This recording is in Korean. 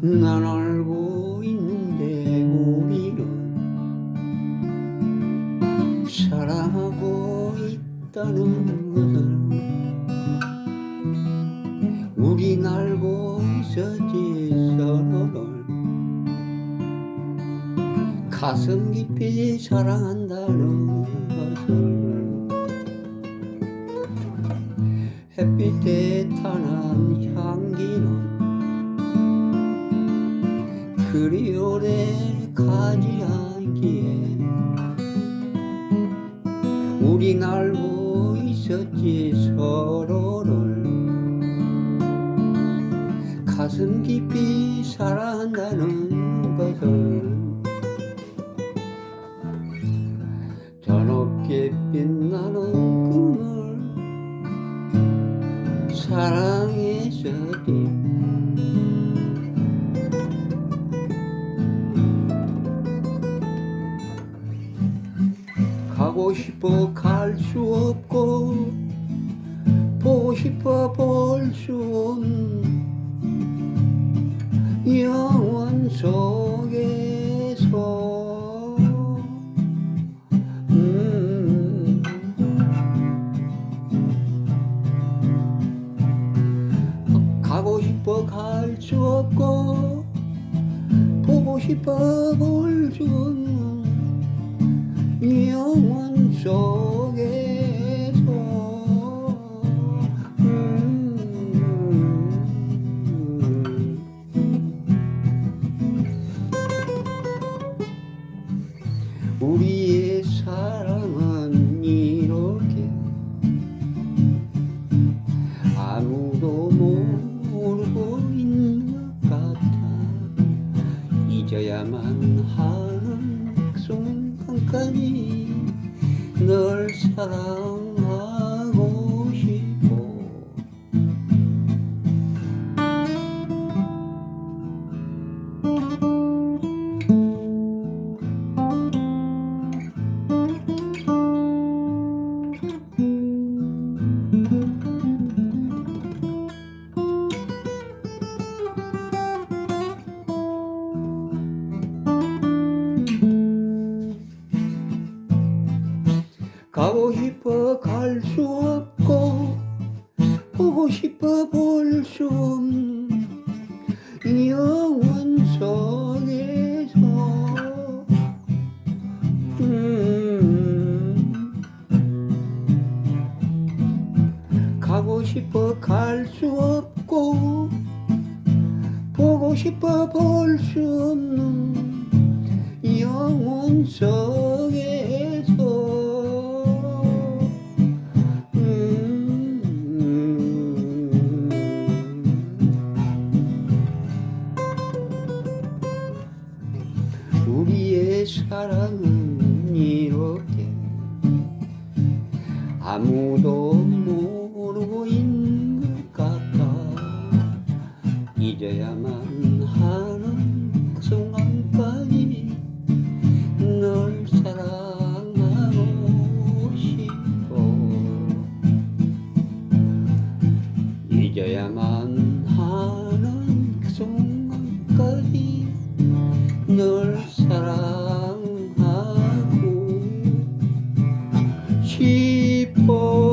난 알고 있는데 우리는 사랑하고 있다는 것을 우리 알고 있었지 서로를. 가슴 깊이 사랑한다는 것을. 햇빛에 타는 향기는 그리 오래 가지 않기에 우린 알고 있었지 서로를 가슴 깊이 사랑한다는 가고 싶어 갈 수 없고 보고 싶어 볼 수 없는 영원 속 갈수 없고 보고 싶어 볼수없 잊어야만 하는 그 순간까지 널 사랑 가고 싶어 갈 수 없고 보고 싶어 볼 수 없는 영원 속에서. 음. 가고 싶어 갈 수 없고 보고 싶어 볼 수 없는 영원 속 우리의 사랑은 이렇게 아무도 모르고 있는 것 같아. 잊어야만 사랑하고 싶어